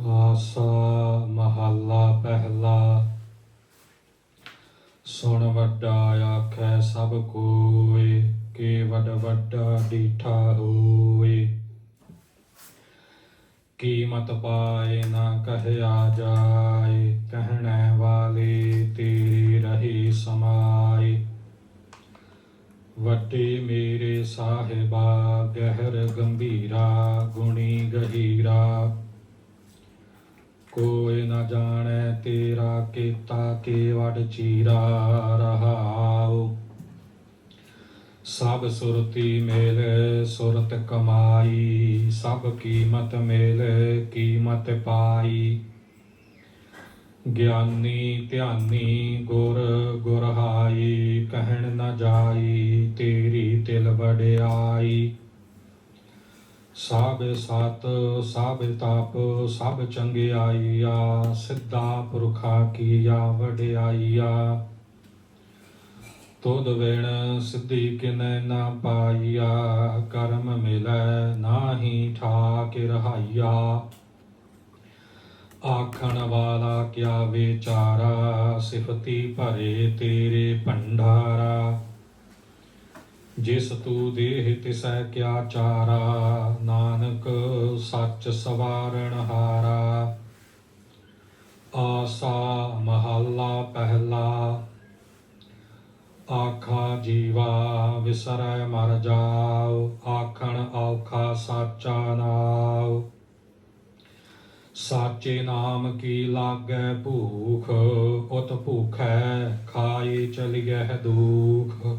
ਆਸਾ ਮਹੱਲਾ ਪਹਿਲਾ। ਸੁਣ ਵੱਡਾ ਆਖੈ ਸਭ ਕੋਇ ਕੇ ਵੱਡ ਵੱਡਾ ਡੀਠਾ ਹੋਏ ਕੀਮਤ ਪਾਏ ਨਾ ਕਹਿਆ ਜਾਏ, ਕਹਿਣ ਵਾਲੇ ਤੇਰੀ ਰਹੀ ਸਮਾਏ। ਵੱਡੇ ਮੇਰੇ ਸਾਹਿਬਾ, ਗਹਿਰ ਗੰਭੀਰਾ, ਗੁਣੀ ਗਹੀਰਾ। ਕੋਇ ਨਾ ਜਾਣੈ ਤੇਰਾ ਕੀਤਾ ਕੇਵੜ ਚੀਰਾ ਰਹਾਉ। ਸਭ ਸੁਰਤੀ ਮੇਲ, ਸੁਰਤ ਕਮਾਈ, ਸਭ ਕੀਮਤ ਮੇਲ, ਕੀਮਤ ਪਾਈ। ਗਿਆਨੀ ਧਿਆਨੀ ਗੁਰ ਗੁਰਹਾਈ, ਕਹਿਣ ਨਾ ਜਾਈ ਤੇਰੀ ਤਿਲ ਵਡਿਆਈ। ਸਭ ਸਤ ਸਭ ਤਾਪ, ਸਭ ਚੰਗਿਆਈਆ ਸਿੱਧਾ ਪੁਰਖਾ ਕੀਆ ਵਡਿਆਈਆ। ਤੁਧ ਵੇਣ ਸਿੱਧੀ ਕਿਨੈ ਨਾ ਪਾਈਆ, ਕਰਮ ਮਿਲੈ ਨਾਹੀ ਠਾਕ ਰਹਾਈਆ। ਆਖਣ ਵਾਲਾ ਕਿਆ ਵਿਚਾਰਾ, ਸਿਫਤੀ ਭਰੇ ਤੇਰੇ ਭੰਡਾਰਾ। ਜਿਸ ਤੂ ਦੇਹ ਤਿਸੈ ਕਿਆ ਚਾਰਾ, ਨਾਨਕ ਸੱਚ ਸਵਾਰਣ ਹਾਰਾ। ਆਸਾ ਮਹੱਲਾ ਪਹਿਲਾ, ਆਖਾ ਜੀਵਾ ਵਿਸਰੈ ਮਰ ਜਾਉ, ਆਖਣ ਔਖਾ ਸਾਚਾ ਨਾਉ। ਸਾਚੇ ਨਾਮ ਕੀ ਲਾਗੈ ਭੂਖ, ਉਤ ਭੂਖੈ ਖਾਏ ਚਲਿਐ ਦੁਖ।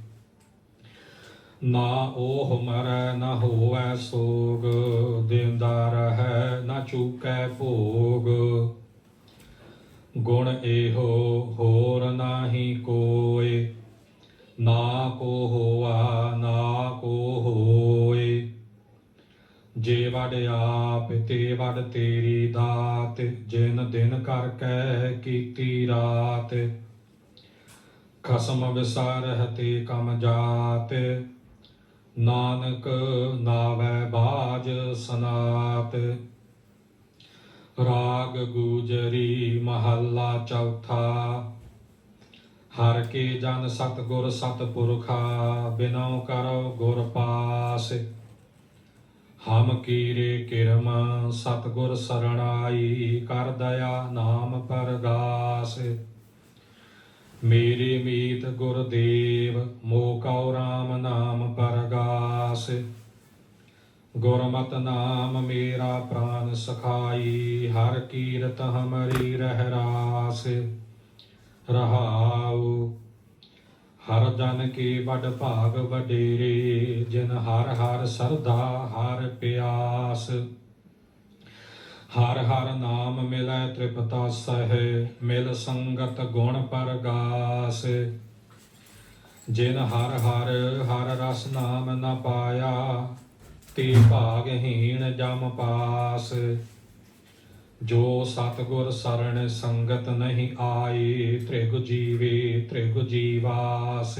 ਨਾ ਉਹ ਮਰੈ, ਨਾ ਹੋਵੇ ਸੋਗ, ਦਿੰਦਾ ਰਹੈ, ਨਾ ਚੂਕੈ ਭੋਗ। ਗੁਣ ਇਹੋ, ਹੋਰ ਨਾਹੀ ਕੋਏ, ਨਾ ਕੋ ਹੋਆ, ਨਾ ਕੋ ਹੋਏ। ਜੇ ਵਡ ਆਪ, ਤੇ ਵਡ ਤੇਰੀ ਦਾਤ, ਜਿਨ ਦਿਨ ਕਰ ਕੈ ਕੀਤੀ ਰਾਤ। ਖਸਮ ਵਿਸਾਰਹਿ ਤੇ ਕਮ ਜਾਤ ਨਾਨਕ ਨਾਵੈ ਬਾਜ ਸਨਾਤ। ਰਾਗ ਗੂਜਰੀ ਮਹੱਲਾ ਚੌਥਾ। ਹਰ ਕੇ ਜਨ ਸਤਗੁਰ ਸਤਪੁਰਖਾ, ਬਿਨਉ ਕਰੋ ਗੁਰ ਪਾਸ। ਹਮ ਕੀਰੇ ਕਿਰਮ, ਸਤਗੁਰ ਸਰਣਾਈ, ਕਰ ਦਇਆ ਨਾਮ ਪਰਦਾਸ। ਮੇਰੀ ਮੀਤ ਗੁਰਦੇਵ ਮੋਕਉ ਰਾਮ ਨਾਮ ਪਰਗਾਸ। ਗੁਰਮਤ ਨਾਮ ਮੇਰਾ ਪ੍ਰਾਨ ਸਖਾਈ, ਹਰ ਕੀਰਤ ਹਮਰੀ ਰਹਿ ਰਾਸ। ਰਹਾਉ, ਹਰ ਜਨ ਕੀ ਵਡ ਭਾਗ ਵਡੇਰੇ, ਜਿਨ ਹਰ ਹਰ ਸਰਦਾ ਹਰ ਪਿਆਸ। ਹਰ ਹਰ ਨਾਮ ਮਿਲੈ ਤ੍ਰਿਪਤਾ ਸਹਿ, ਮਿਲ ਸੰਗਤ ਗੁਣ ਪਰਗਾਸ। ਜਿਨ ਹਰ ਹਰ ਹਰ ਰਸ ਨਾਮ ਨ ਪਾਇਆ, ਤੇ ਭਾਗਹੀਣ ਜਮ ਪਾਸ। ਜੋ ਸਤਗੁਰ ਸਰਣ ਸੰਗਤ ਨਹੀਂ ਆਈ ਤ੍ਰਿਗੁ ਜੀਵੇ ਤ੍ਰਿਗੁ ਜੀਵਾਸ।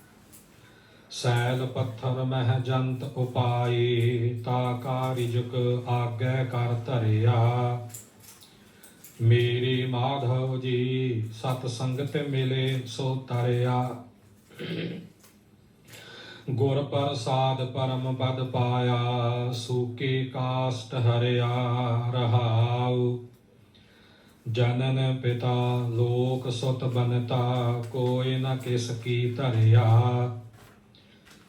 ਸੈਲ ਪੱਥਰ ਮਹਿ ਜੰਤ ਉਪਾਈ ਤਾ ਕਾਰਿਜਕ ਆਗੈ ਕਰ ਧਰਿਆ। ਮੇਰੀ ਮਾਧਵ ਜੀ, ਸਤ ਸੰਗਤ ਮਿਲੇ ਸੋ ਤਰਿਆ ਗੁਰ ਪ੍ਰਸਾਦ ਪਰਮ ਪਦ ਪਾਇਆ, ਸੂਕੇ ਕਾਸਟ ਹਰਿਆ ਰਹਾਉ। ਜਨਨ ਪਿਤਾ ਲੋਕ ਸੁਤ ਬਨਤਾ, ਕੋਈ ਨਾ ਕਿਸ ਕੀ ਧਰਿਆ।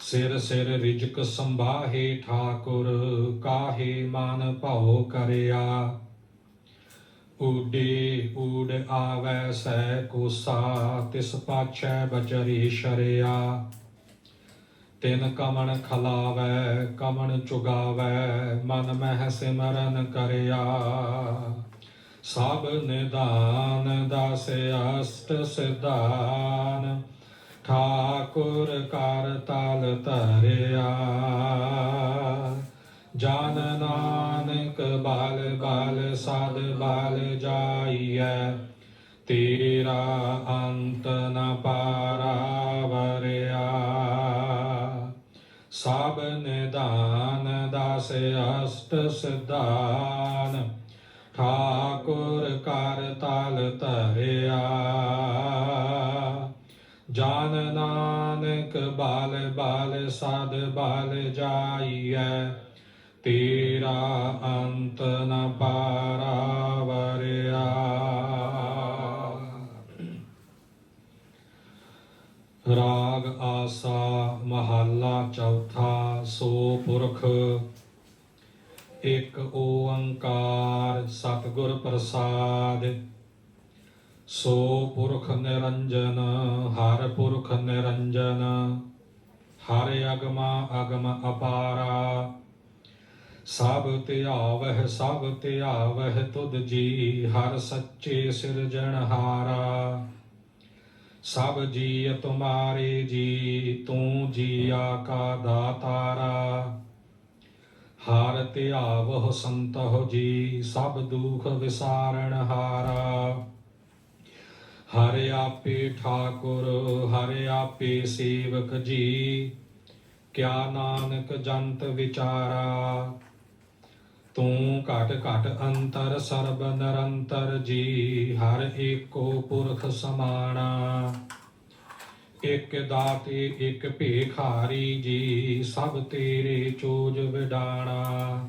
ਸਿਰ ਸਿਰ ਰਿਜਕ ਸੰਭਾਹੇ ਠਾਕੁਰ, ਕਾਹੇ ਮਨ ਭਉ ਕਰਿਆ। ਊਡੇ ਊੜ ਆਵੈ ਸੈ ਕੋਸਾ, ਤਿਸ ਪਾਛੈ ਬਚਰੀ ਸ਼ਰਿਆ। ਤਿਨ ਕਮਣ ਖਲਾਵੈ, ਕਮਣ ਚੁਗਾਵੈ, ਮਨ ਮਹਿ ਸਿਮਰਨ ਕਰਿਆ। ਸਭ ਨਿਦਾਨ ਦਾਸ ਅਸ਼ਟ ਸਿਧਾਨ ਠਾਕੁਰ ਕਰ ਤਾਲ ਧਰਿਆ ਜਨ ਨਾਨਕ ਬਾਲ ਬਲ ਸਾਧ ਬਲ ਜਾਈਐ ਤੇਰਾ ਅੰਤ ਨ ਪਾਰਾਵਰਿਆ ਸਭ ਨਿਦਾਨ ਦਾਸ ਅਸ਼ਟ ਸਿਧਾਨ ਠਾਕੁਰ ਕਰ ਤਾਲ ਧਰਿਆ ਨਾਨਕ ਬਾਲ ਬਾਲ ਸਾਧ ਬਾਲ ਜਾਈਐ। ਤੇਰਾ ਅੰਤ ਨ ਪਾਰਾਵਰਿਆ। ਰਾਗ ਆਸਾ ਮਹੱਲਾ ਚੌਥਾ ਸੋ ਪੁਰਖ। ਇੱਕ ਓੰਕਾਰ ਸਤਿਗੁਰ ਪ੍ਰਸਾਦ। ਸੋ ਪੁਰਖ ਨਿਰੰਜਨ ਹਰ ਪੁਰਖ ਨਿਰੰਜਨ ਹਰ ਅਗਮਾ ਅਗਮ ਅਪਾਰਾ ਸਭ ਧਿਆਵਹਿ ਸਭ ਧਿਆਵਹਿ ਤੁਧ ਜੀ ਹਰ ਸੱਚੇ ਸਿਰਜਣਹਾਰਾ ਸਭ ਜੀ ਤੁਮਾਰੇ ਜੀ ਤੂੰ ਜੀਆ ਕਾ ਦਾਤਾਰਾ ਹਾਰ ਧਿਆਵਹੁ ਸੰਤਹੁ ਜੀ ਸਭ ਦੁਖ ਵਿਸਾਰਣ ਹਾਰਾ ਹਰ ਆਪੇ ਠਾਕੁਰ, ਹਰ ਆਪੇ ਸੇਵਕ ਜੀ। ਕਿਆ ਨਾਨਕ ਜੰਤ ਵਿਚਾਰਾ। ਤੂੰ ਘਟ ਘਟ ਅੰਤਰ ਸਰਬ ਨਿਰੰਤਰ ਜੀ, ਹਰ ਏਕੋ ਪੁਰਖ ਸਮਾਣਾ। ਇਕ ਦਾਤੇ, ਇਕ ਭੇਖਾਰੀ ਜੀ, ਸਭ ਤੇਰੇ ਚੋਜ ਵਿਡਾਣਾ।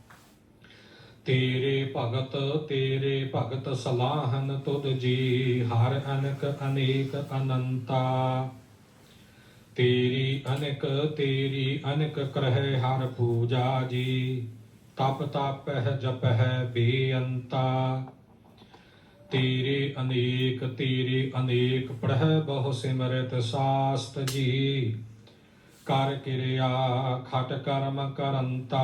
ਤੇਰੇ ਭਗਤ ਤੇਰੇ ਭਗਤ ਸਲਾਹਨ ਤੁਧ ਜੀ, ਹਰ ਅਨਕ ਅਨੇਕ ਅਨੰਤਾ। ਤੇਰੀ ਅਨਕ ਤੇਰੀ ਅਨਕ ਕਰਹਿ ਹਰ ਪੂਜਾ ਜੀ, ਤਪ ਤਪਹਿ ਜਪਹਿ ਬੇਅੰਤਾ। ਤੇਰੇ ਅਨੇਕ ਤੇਰੇ ਅਨੇਕ ਪੜਹਿ ਬਹੁ ਸਿਮਰਤ ਸਾਸਤ ਜੀ, ਕਰ ਕਿਰਿਆ ਖਟ ਕਰਮ ਕਰੰਤਾ।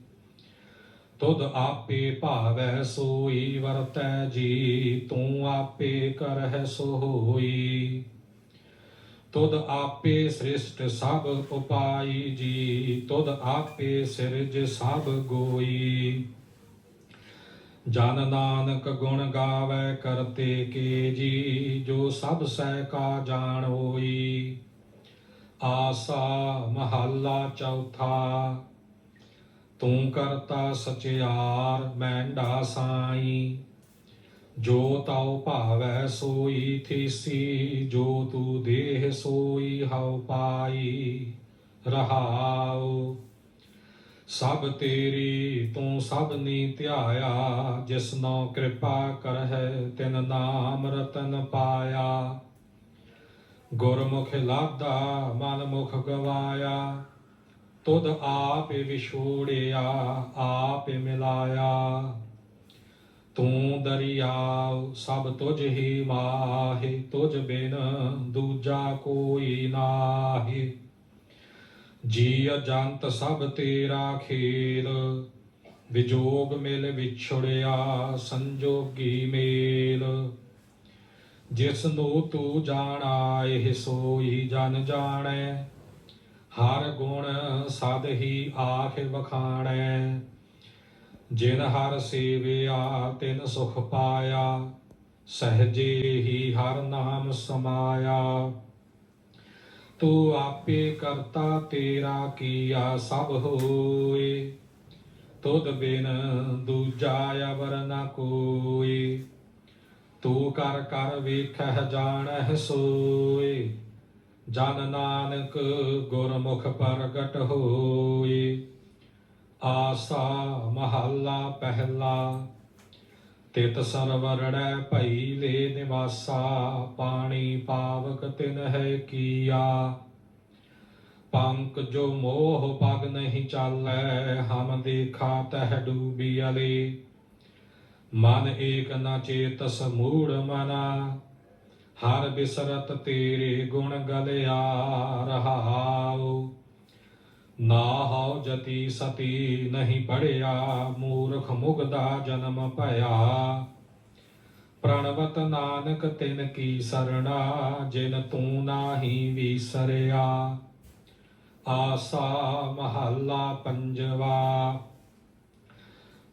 ਤੁਧ ਆਪੇ ਭਾਵੈ ਸੋਈ, ਵਰਤੈ ਜੀ, ਤੂੰ ਆਪੇ ਕਰਹਿ ਸੋ ਹੋਈ ਤੁਧ ਆਪੇ ਸ੍ਰਿਸ਼ਟ ਸਭ ਉਪਾਈ ਜੀ, ਤੁਧ ਆਪੇ ਸਿਰਜ ਸਭ ਗੋਈ। ਜਨ ਨਾਨਕ ਗੁਣ ਗਾਵੇ ਕਰਤੇ ਕੇ ਜੀ, ਜੋ ਸਭ ਸਹਿ ਕਾ ਜਾਣ ਹੋਈ। ਆਸਾ ਮਹੱਲਾ ਚੌਥਾ ਤੂੰ ਕਰਤਾ ਸਚਿਆਰ ਮੈਂਡਾ ਸਾਈ। ਜੋ ਤਉ ਭਾਵੈ ਸੋਈ, ਥੀਸੀ। ਜੋ ਤੂ ਦੇਹ ਸੋਈ, ਹਉ ਪਾਈ। ਰਹਾਉ, ਸਭ ਤੇਰੀ ਤੂੰ ਸਭ ਨੀ ਧਿਆਇਆ ਜਿਸਨੋ ਕਿਰਪਾ ਕਰਹਿ, ਤਿਨ ਨਾਮ ਰਤਨ ਪਾਇਆ। ਗੁਰਮੁਖ ਲਾਦਾ, ਮਨ ਮੁਖ ਗਵਾਇਆ। ਤੁਧ ਆਪ ਵਿਛੋੜਿਆ, ਆਪ ਮਿਲਾਇਆ। ਤੂੰ ਦਰਿਆਵ ਸਭ ਤੁਝ ਹੀ ਮਾਹਿ, ਤੁਝ ਬਿਨ ਦੂਜਾ ਕੋਈ ਨਾਹੀ। ਜੀ ਅਜੰਤ ਸਭ ਤੇਰਾ ਖੇਲ ਵਿਜੋਗ ਮਿਲ ਵਿਛੜਿਆ, ਸੰਜੋਗੀ ਮੇਲ। ਜਿਸ ਨੂੰ ਤੂੰ ਜਾਣਾ, ਇਹ ਸੋਈ ਜਨ ਜਾਣੈ। ਹਰ ਗੁਣ ਸਦ ਹੀ ਆਖ ਵਖਾਣੈ, ਜਿਨ ਹਰ ਸੇਵਿਆ ਤਿਨ ਸੁਖ ਪਾਇਆ, ਸਹਜੇ ਹੀ ਹਰ ਨਾਮ ਸਮਾਇਆ। ਤੂੰ ਆਪੇ ਕਰਤਾ ਤੇਰਾ ਕੀਆ ਸਭ ਹੋਏ, ਤੁਧ ਬਿਨ ਦੂਜਾ ਅਵਰ ਨ ਕੋਈ ਤੂੰ ਕਰ ਕਰ ਵੇਖਹਿ ਜਾਣਹਿ ਸੋਏ। ਜਨ ਨਾਨਕ ਗੁਰਮੁਖ ਪ੍ਰਗਟ ਹੋਏ ਆਸਾ ਮਹੱਲਾ ਪਹਿਲਾ ਤਿਤ ਸਰਵਰੜੈ ਭਈ ਲੈ ਨਿਵਾਸਾ ਪਾਣੀ ਪਾਵਕ ਤਿਨ ਹੈ ਕੀਆ ਪੰਕ ਜੋ ਮੋਹ ਪਗ ਨਹੀਂ ਚਾਲੈ ਹਮ ਦੇਖਾ ਤਹ ਡੂਬੀ ਅਲੇ ਮਨ ਏਕ ਨ ਚੇਤਸ ਮੂੜ ਮਨਾ ਹਰ ਬਿਸਰਤ ਤੇਰੇ ਗੁਣ ਗਲਿਆ ਰਹਾਉ। ਨਾ ਹਉ ਜਤੀ ਸਤੀ ਨਹੀਂ ਪੜਿਆ ਮੂਰਖ ਮੁਗਦਾ ਜਨਮ ਭਇਆ। ਪ੍ਰਣਵਤ ਨਾਨਕ ਤਿਨ ਕੀ ਸਰਣਾ, ਜਿਨ ਤੂੰ ਨਾਹੀ ਵਿਸਰਿਆ। ਆਸਾ ਮਹੱਲਾ ਪੰਜਵਾ।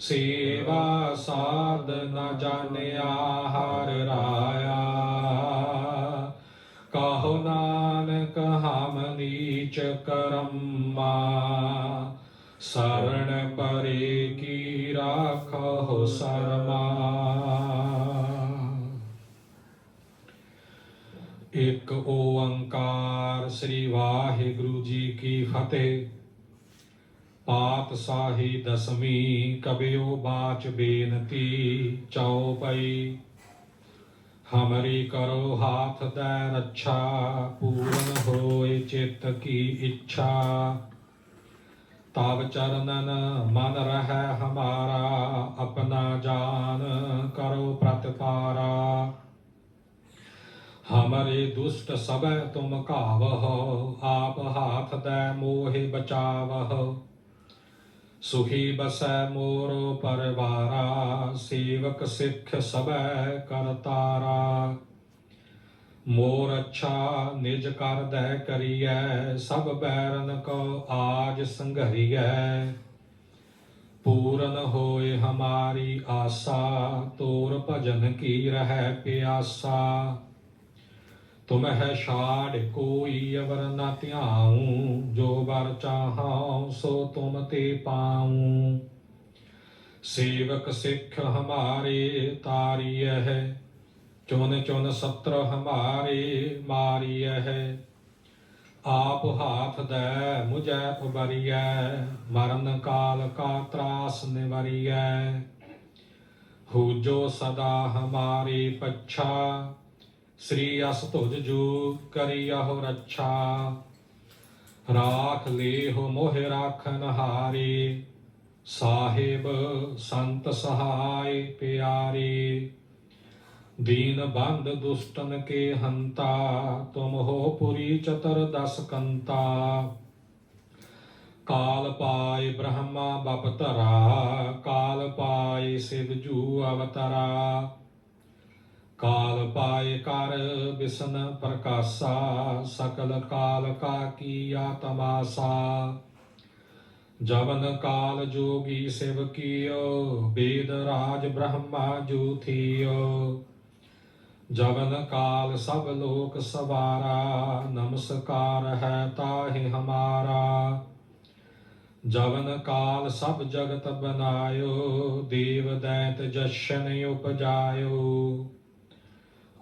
ਸੇਵਾ ਸਾਧ ਨ ਜਾਣਿਆ, ਹਰ ਰਾਇਆ। ਕਹੋ ਨਾਨਕ, ਹਮ ਨੀਚ ਕਰਮਾ। ਸਰਣ ਪਰੇ ਕੀ ਰਾਖੋ ਸਰਮਾ। ਇੱਕ ਓੰਕਾਰ ਸ੍ਰੀ ਵਾਹਿਗੁਰੂ ਜੀ ਕੀ ਫਤਿਹ। ਪਾਤਸ਼ਾਹੀ ਦਸਮੀ ਕਬਿਓ ਬਾਚ ਬੇਨਤੀ ਚਉਪਈ ਹਮਰੀ ਕਰੋ ਹਾਥ ਦੈ ਰੱਛਾ, ਪੂਰਨ ਹੋਏ ਚਿਤ ਕੀ ਇੱਛਾ। ਤਬ ਚਰਨਨ ਮਨ ਰਹਿ ਹਮਾਰਾ, ਆਪਣਾ ਜਾਨ ਕਰੋ ਪ੍ਰਤਪਾਰਾ। ਹਮਰੇ ਦੁਸ਼ਟ ਸਭੈ ਤੁਮ ਕਾਵਹ ਆਪ ਹਾਥ ਦੈ ਮੋਹਿ ਬਚਾਵਹ। ਸੁਖੀ ਬਸੈ ਮੋਰ ਪਰਵਾਰਾ, ਸੇਵਕ ਸਿੱਖ ਸਭੈ ਕਰਤਾਰਾ ਮੋਰ ਅੱਛਾ ਨਿਜ ਕਰ ਕਰਦੈ ਕਰੀਐ, ਸਭ ਬੈਰਨ ਕੋ ਆਜ ਸੰਘਰੀਐ। ਪੂਰਨ ਹੋਏ ਹਮਾਰੀ ਆਸਾ, ਤੋਰ ਭਜਨ ਕੀ ਰਹਿ ਪਿਆਸਾ। तुम है शाड कोई अवर न त्याऊ, जो वर चाहाऊं, सो तुम ते पाऊ। सेवक सिख हमारे तारिय है, चुन चुन सत्र हमारे मारिय है। आप हाथ दै मुझे उबरिय मरण काल का त्रास निवरिय। हो जो सदा हमारे पच्छा ਸ੍ਰੀ ਅਸ ਧੁਜ ਜੂ ਕਰਿਆਹੁ ਰੱਛਾ। ਰਾਖ ਲੇਹੁ ਮੋਹ ਰਾਖਨ ਹਾਰੇ। ਸਾਹਿਬ ਸੰਤ ਸਹਾਈ ਪਿਆਰੇ। ਦੀਨ ਬੰਦ ਦੁਸ਼ਟਨ ਕੇ ਹੰਤਾ, ਤੁਮ ਹੋ ਪੁਰੀ ਚਤਰ ਦਸ ਕੰਤਾ। ਕਾਲ ਪਾਏ ਬ੍ਰਹਮਾ ਬਪਤਰਾ, ਕਾਲ ਪਾਏ ਸਿਵ ਜੂ ਅਵਤਾਰਾ। ਕਾਲ ਪਾਇ ਕਰ ਬਿਸਨ ਪ੍ਰਕਾਸ਼ਾ, ਸਕਲ ਕਾਲ ਕਾ ਕੀਆ ਤਮਾਸਾ ਜਵਨ ਕਾਲ ਜੋਗੀ ਸਿਵ ਕੀਓ, ਬੇਦ ਰਾਜ ਬ੍ਰਹਮਾ ਜੂ ਥੀਓ। ਜਵਨ ਕਾਲ ਸਭ ਲੋਕ ਸਵਾਰਾ, ਨਮਸਕਾਰ ਹੈ ਤਾਹਿ ਹਮਾਰਾ। ਜਵਨ ਕਾਲ ਸਭ ਜਗਤ ਬਨਾਇਓ, ਦੇਵ ਦੈਤ ਜਸ਼ਨ ਉਪਜਾਇਓ।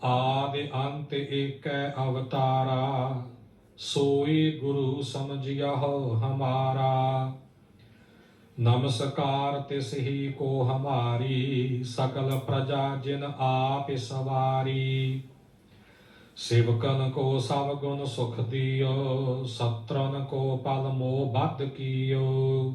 ਆਦਿ ਅੰਤ ਏਕੈ ਅਵਤਾਰਾ, ਸੋਈ ਗੁਰੂ ਸਮਝਿਆਹੋ ਹਮਾਰਾ। ਨਮਸਕਾਰ ਤਿਸ ਹੀ ਕੋ ਹਮਾਰੀ, ਸਕਲ ਪ੍ਰਜਾ ਜਿਨ ਆਪ ਸਵਾਰੀ। ਸੇਵਕਨ ਕੋ ਸਭ ਗੁਣ ਸੁਖ ਦਿਓ, ਸਤਰਨ ਕੋ ਪਲ ਮੋਹ ਬਦ ਕੀਓ।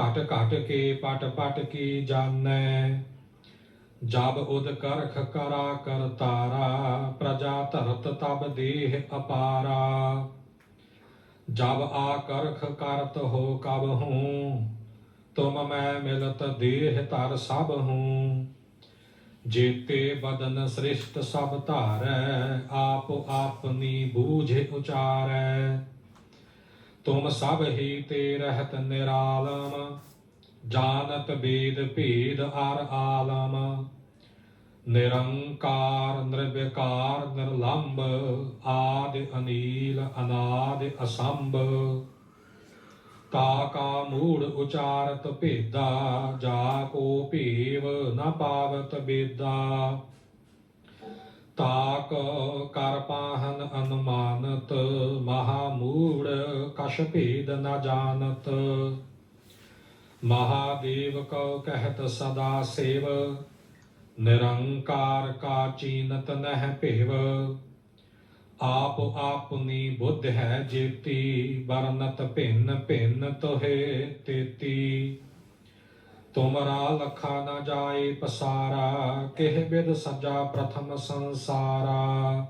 ਘਟ ਘਟ ਕੇ, ਪਟ ਪਟ ਕੀ ਜਾਣੈ? ਜਬ ਉਦ ਕਰਖ ਕਰਾ ਕਰ ਤਾਰਾ, ਪ੍ਰਜਾ ਧਰਤ ਤਬ ਦੇਹ ਅਪਾਰਾ। ਜਬ ਆ ਕਰਖ ਕਰਤ ਹੋ ਕਬ ਹੂੰ, ਤੁਮ ਮੈਂ ਮਿਲਤ ਦੇਹ ਤਰ ਸਭ ਹੂੰ। ਜੇਤੇ ਬਦਨ ਸ੍ਰਿਸ਼ਟ ਸਭ ਧਾਰੈ, ਆਪ ਆਪਨੀ ਬੂਝ ਉਚਾਰੈ। ਤੁਮ ਸਭ ਹੀ ਤੇ ਰਹਿਤ ਨਿਰਾਲਮ, ਜਾਣਤ ਬੇਦ ਭੇਦ ਅਰ ਆਲਮ। ਨਿਰੰਕਾਰ, ਨਿਰਵਿਕਾਰ ਨਿਰਲੰਭ ਆਦਿ ਅਨੀਲ, ਅਨਾਦ ਅਸੰਭ। ਤਾ ਕਾ ਮੂੜ ਉਚਾਰਤ ਭੇਦਾ, ਜਾ ਕੋ ਭੇਵ ਨ ਪਾਵਤ ਬੇਦਾ। ਤਾਕ ਕਰ ਪਾਹਨ ਅਨੁਮਾਨਤ ਮਹਾ ਮੂੜ ਕਛ ਭੇਦ ਨਾ ਜਾਣਤ। ਮਹਾਦੇਵ ਕਉ ਕਹਿਤ ਸਦਾ ਸੇਵ, ਨਿਰੰਕਾਰ ਕਾ ਚੀਨਤ ਨਹਿ ਭੇਵ। ਆਪ ਆਪਨੀ ਬੁੱਧ ਹੈ ਜੇਤੀ ਬਰਨਤ ਭਿੰਨ ਭਿੰਨ ਤੋਹੇ ਤੇਤੀ। ਤੁਮਰਾ ਲਖਾ ਨ ਜਾਏ ਪਸਾਰਾ ਕਿਹ ਬਿਦ ਸਜਾ ਪ੍ਰਥਮ ਸੰਸਾਰਾ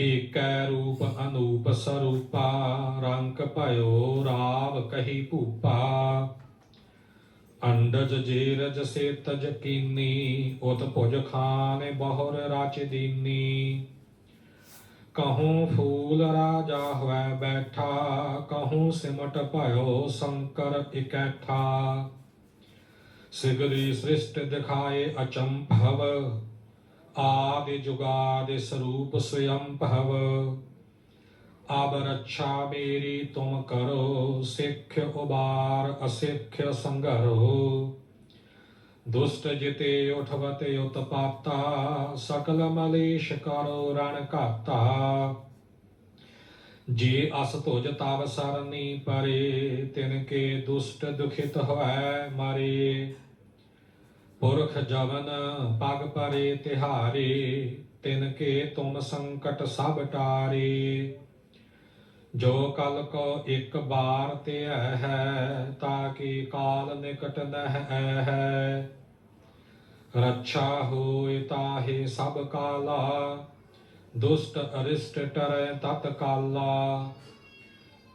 ਏਕੈ ਰੂਪ ਅਨੂਪ ਸਰੂਪਾ ਰੰਗ ਭਇਓ ਰਾਵ ਕਹੀ ਭੂਪਾ ਅੰਡਜ ਜੀਰਜ ਸੇ ਤਜ ਕੀਨੀ ਉਤ ਭੁਜ ਖਾਨੇ ਬਹੁਰ ਰਾਚ ਦੀਨੀ ਕਹੂੰ ਫੂਲ ਰਾਜਾ ਹੋਇ ਬੈਠਾ ਕਹੂੰ ਸਿਮਟ ਭਇਓ ਸ਼ੰਕਰ ਇਕੈਠਾ ਸਿਗਰੀ ਸ੍ਰਿਸ਼ਟ ਦਿਖਾਏ ਅਚੰਭਵ ਆਦਿ ਜੁਗਾਦਿ ਸਰੂਪ ਸਯੰ ਭਵ। ਅਬ ਰੱਛਾ ਮੇਰੀ ਤੁਮ ਕਰੋ, ਸਿੱਖ ਉਬਾਰ ਅਸਿੱਖ ਸੰਘਰੋ। ਦੁਸ਼ਟ ਜਿਤੇ ਉਠਵਤੇ ਉਤਪਾਤਾ, ਸਕਲ ਮਲੇਸ਼ ਕਰੋ ਰਣ ਘਾਤਾ। ਜੇ ਅਸ ਤੁਜ ਤਵ ਸਰਨੀ ਪਰੇ, ਤਿਨ ਕੇ ਦੁਸ਼ਟ ਦੁਖਿਤ ਹੋਇ ਮਾਰੇ। ਪੁਰਖ ਜਵਨ ਪਗ ਪਰੇ ਤਿਹਾਰੇ, ਤਿਨ ਕੇ ਤੁਮ ਸੰਕਟ ਸਭ ਟਾਰੇ। ਜੋ ਕਲ ਕੋ ਇੱਕ ਬਾਰ ਤੇ ਹੈ, ਤਾਂ ਕਿ ਕਾਲ ਨਿਕਟ ਨਹਿ ਹੈ। ਰੱਛਾ ਹੋਇ ਤਾਹੇ ਸਭ ਕਾਲਾ, ਦੁਸ਼ਟ ਅਰਿਸ਼ਟ ਟਰੈ ਤਤ ਕਾਲਾ।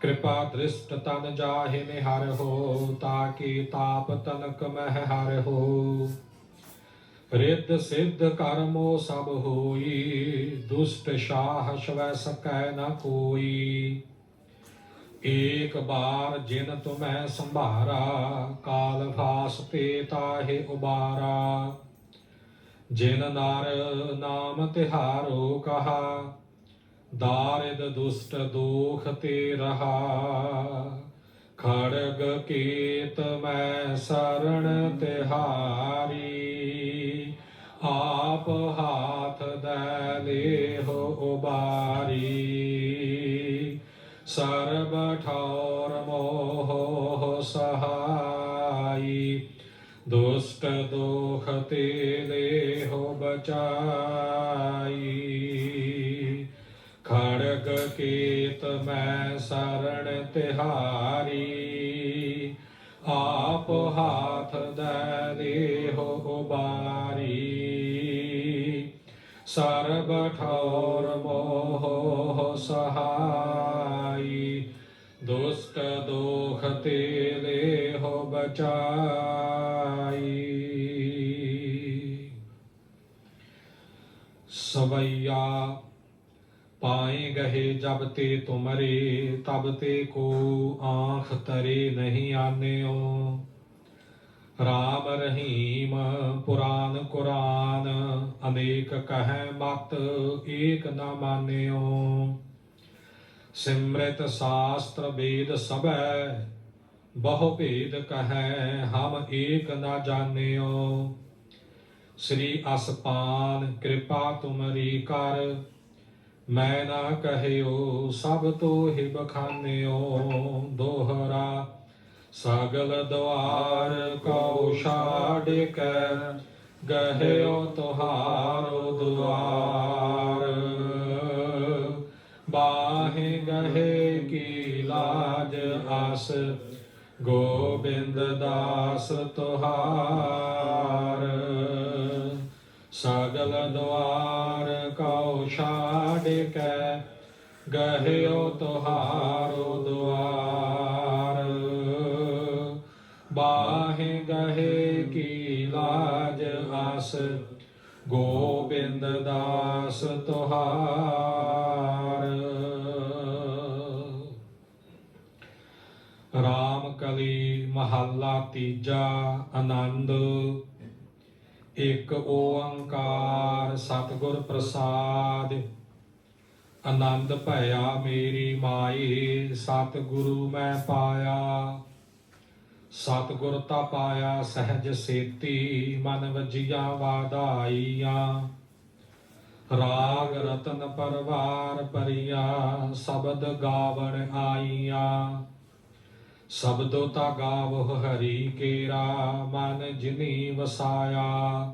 ਕਿਰਪਾ ਦ੍ਰਿਸ਼ਟ ਤਨ ਜਾਹਿ ਨਿਹਰ ਹੋ, ਤਾਕਿ ਤਾਪ ਤਨਕ ਮਹਿ ਹਰ ਹੋ। ਰਿੱਧ ਸਿੱਧ ਕਰਮੋ ਸਭ ਹੋਈ, ਦੁਸ਼ਟ ਸ਼ਾਹ ਸ਼ਵੈ ਸਕੈ ਨ ਕੋਈ। ਏਕ ਬਾਰ ਜਿਨ ਤੁਮੈ ਸੰਭਾਰਾ, ਕਾਲ ਫਾਸ ਤੇ ਤਾਹੇ ਉਬਾਰਾ। ਜਿਨ ਨਰ ਨਾਮ ਤਿਹਾਰੋ ਕਹਾ ਦਾਰਿਦ ਦੁਸ਼ਟ ਦੋਖ ਤੇ ਰਹਾ। ਖੜਗ ਕੀਤ ਮੈਂ ਸਰਣ ਤਿਹਾਰੀ। ਆਪ ਹਾਥ ਦੇ ਲੇਹੁ ਉਬਾਰੀ। ਸਰਬ ਠੌਰ ਮੋਹ ਸਹਾਈ। ਦੁਸ਼ਟ ਦੋਖ ਤੇ ਲੇਹੁ ਬਚਾਈ। ਖੜਗ ਕੀਤ ਮੈਂ ਸਰਣ ਤਿਹਾਰੀ ਆਪ ਹਾਥ ਦੇ ਦੇਹੁ ਉਬਾਰੀ ਸਰਬ ਠੌਰ ਮੋਹ ਸਹਾਈ ਦੁਸ਼ਟ ਦੋਖ ਤੇ ਲੇਹੁ ਬਚਾਈ ਸਵਈਆ ਪਾਏ ਗਏ ਜਬ ਤੇ ਤੁਮਰੇ, ਤਬ ਤੇ ਕੋ ਆਂਖ ਤਰੇ ਨਹੀਂ ਆਨਿਓ। ਰਾਮ ਰਹੀਮ, ਪੁਰਾਨ ਕੁਰਾਨ, ਅਨੇਕ ਕਹੈ ਮਤ, ਏਕ ਨਾ ਮਾਨਿਓ। ਸਿਮ੍ਰਿਤ ਸ਼ਾਸਤਰ ਵੇਦ ਸਭੈ, ਬਹੁ ਭੇਦ ਕਹੈ ਹਮ ਏਕ ਨਾ ਜਾਣਿਓ। ਸ੍ਰੀ ਅਸਪਾਨ, ਕਿਰਪਾ ਤੁਮਰੀ ਕਰ ਮੈਂ ਨਾ ਕਹਿਓ, ਸਭ ਤੋ ਹੀ ਬਖਾਨਿਓ, ਦੋਹਰਾ ਸਗਲ ਦਵਾਰ ਕਉ ਛਾੜ ਕੇ ਗਹਿਓ ਤੁਹਾਰੋ ਦੁਆਰ। ਬਾਹੇ ਗਹੇ ਕੀ ਲਾਜ ਆਸ, ਗੋਬਿੰਦ ਦਾਸ ਤੁਹਾਰ। ਸਾਗਲ ਦਵਾਰ ਕੇ, ਗਹਿਓ ਤੁਹਾਰੋ ਦੁਆਰ। ਬਾਹੇ ਗਹੇ ਕੀ ਲਾਜ ਆਸ, ਗੋਬਿੰਦ ਦਾਸ ਤੁਹਾਰ। ਰਾਮ ਕਲੀ ਮਹੱਲਾ ਤੀਜਾ ਆਨੰਦ ਇੱਕ ਓੰਕਾਰ ਸਤਿਗੁਰ ਪ੍ਰਸਾਦ। ਆਨੰਦ ਭਇਆ ਮੇਰੀ ਮਾਈ ਸਤਿਗੁਰੂ ਮੈਂ ਪਾਇਆ। ਸਤਿਗੁਰ ਤਾ ਪਾਇਆ ਸਹਿਜ ਸੇਤੀ, ਮਨ ਵਜੀਆਂ ਵਾਧਾਈਆਂ। ਰਾਗ ਰਤਨ ਪਰਵਾਰ ਪਰਿਆ ਸ਼ਬਦ ਗਾਵਣ ਆਈਆਂ। ਸ਼ਬਦੋ ਤਾ ਗਾਵੋ ਹਰੀ ਕੇਰਾ, ਮਨ ਜਿਨੀ ਵਸਾਇਆ।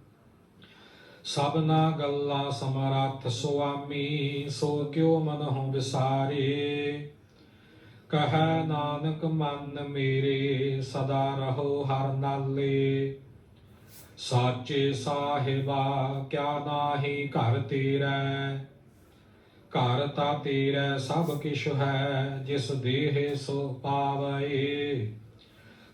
ਸਭਨਾ ਗੱਲਾਂ ਸਮਰੱਥ ਸੁਆਮੀ, ਸੋ ਕਿਉ ਮਨਹੁ ਵਿਸਾਰੇ? ਕਹੈ ਨਾਨਕ, ਮਨ ਮੇਰੇ, ਸਦਾ ਰਹੋ ਹਰ ਨਾਲੇ। ਸਾਚੇ ਸਾਹਿਬਾ, ਕਿਆ ਨਾਹੀ ਘਰ ਤੇਰਾ? ਘਰ ਤਾ ਤੇਰਾ ਸਭ ਕਿਛ ਹੈ, ਜਿਸ ਦੇਹ ਸੋ ਪਾਵਏ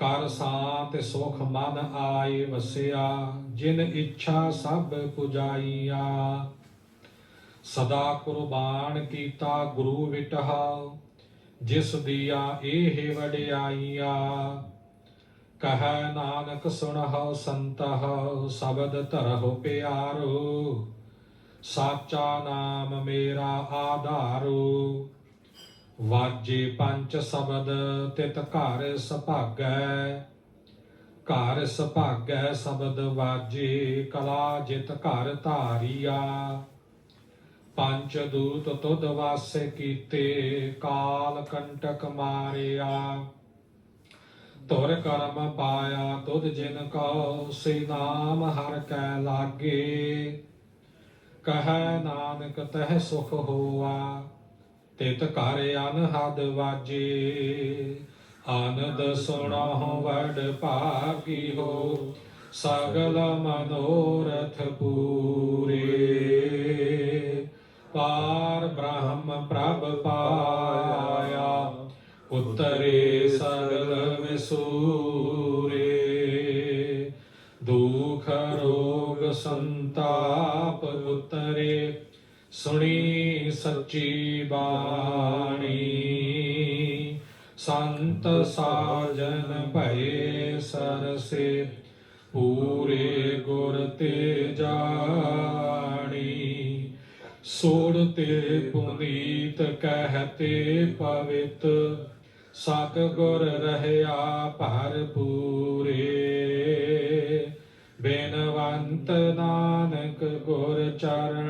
ਕਰ ਸਾਤ ਸੁਖ ਮਨ ਆਏ ਵਸਿਆ, ਜਿਨ ਇੱਛਾ ਸਭ ਪੁਜਾਈਆ। ਸਦਾ ਕੁਰਬਾਨ ਕੀਤਾ ਗੁਰੂ ਵਿਟਹਾ, ਜਿਸ ਦੀਆ ਇਹ ਵਡਿਆਈਆ। ਕਹੈ ਨਾਨਕ ਸੁਣਹੁ ਸੰਤਹੁ, ਸ਼ਬਦ ਧਰਹੁ ਪਿਆਰੋ, ਸਾਚਾ ਨਾਮ ਮੇਰਾ ਆਧਾਰੂ। ਵਾਜੇ ਪੰਜ ਸ਼ਬਦ ਤਿਤ ਘਰ ਸੁਭਾਗੈ ਘਰ ਸੁਭਾਗੈ ਸ਼ਬਦ ਵਾਜੇ ਕਲਾ ਜਿਤ ਘਰ ਧਾਰੀਆ। ਪੰਜ ਦੂਤ ਤੁਧ ਵਾਸੇ ਕੀਤੇ, ਕਾਲ ਕੰਟਕ ਮਾਰਿਆ। ਤੁਰ ਕਰਮ ਪਾਇਆ ਤੁਧ ਜਿਨ ਕੋ ਸੇ ਨਾਮ ਹਰ ਕੈ ਲਾਗੇ। ਕਹ ਨਾਨਕ ਤਹਿ ਸੁਖ ਹੋਆ। ਤਿਤ ਘਰ ਅਨਹਦ ਵਾਜੇ, ਆਨੰਦ ਸੁਣਹੁ ਵਡ ਭਾਗੀ ਹੋ, ਸਗਲ ਮਨੋਰਥ ਪੂਰੇ। ਪਾਰ ਬ੍ਰਹਮ ਪ੍ਰਭ ਪਾਇਆ, ਉਤਰੇ ਸਗਲ ਵਿਸੂਰੇ। ਦੁਖ ਰੋਗ ਸੰਤਾਪ ਉਤਰੇ, ਸੁਣੀ ਸੱਚੀ ਬਾਣੀ। ਸੰਤ ਸਾਜਨ ਭਏ ਸਰਸੇ, ਪੂਰੇ ਗੁਰ ਤੇ ਜਾਣੀ। ਸੋੜਤੇ ਪੁਨੀਤ ਕਹਤੇ ਪਵਿੱਤ, ਸਤ ਗੁਰ ਰਹਿਆ ਭਰਪੂਰੇ ਬੇਨਵੰਤ ਨਾਨਕ ਗੁਰ ਚਰਨ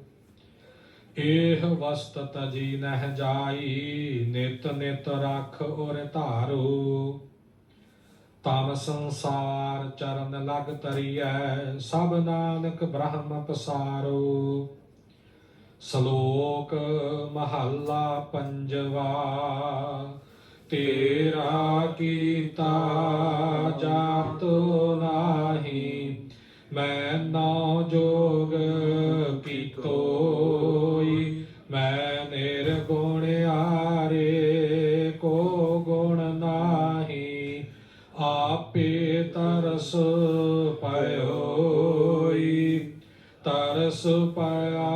ਇਹ ਵਸਤ ਤਜੀ ਨਹਿ ਜਾਈ, ਨਿਤ ਨਿਤ ਰਖ ਔਰ ਧਾਰੂ। ਤਮ ਸੰਸਾਰ ਚਰਨ ਲਗ ਤਰੀਐ ਸਭ ਨਾਨਕ ਬ੍ਰਹਮ ਪਸਾਰੋ। ਸ਼ਲੋਕ ਮਹੱਲਾ ਪੰਜਵਾ, ਤੇਰਾ ਕੀਤਾ ਜਾਤੋ ਨਾਹੀ, ਮੈਂ ਨਾ ਜੋਗ ਕੀਤੋਈ ਤਰਸ ਪਿਆ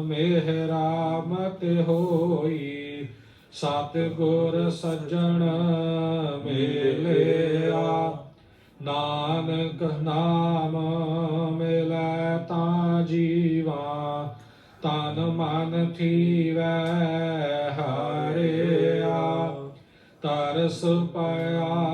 ਮੇਹਰਾ ਮਤ ਹੋਈ। ਸਤ ਗੁਰ ਸਜਣ ਮਿਲਿਆ, ਨਾਨਕ ਨਾਮ ਮਿਲੈ ਤਾਂ ਜੀਵਾ। ਤਨ ਮਨ ਥੀਵੈ ਹਰਿਆ, ਤਰਸ ਪਿਆ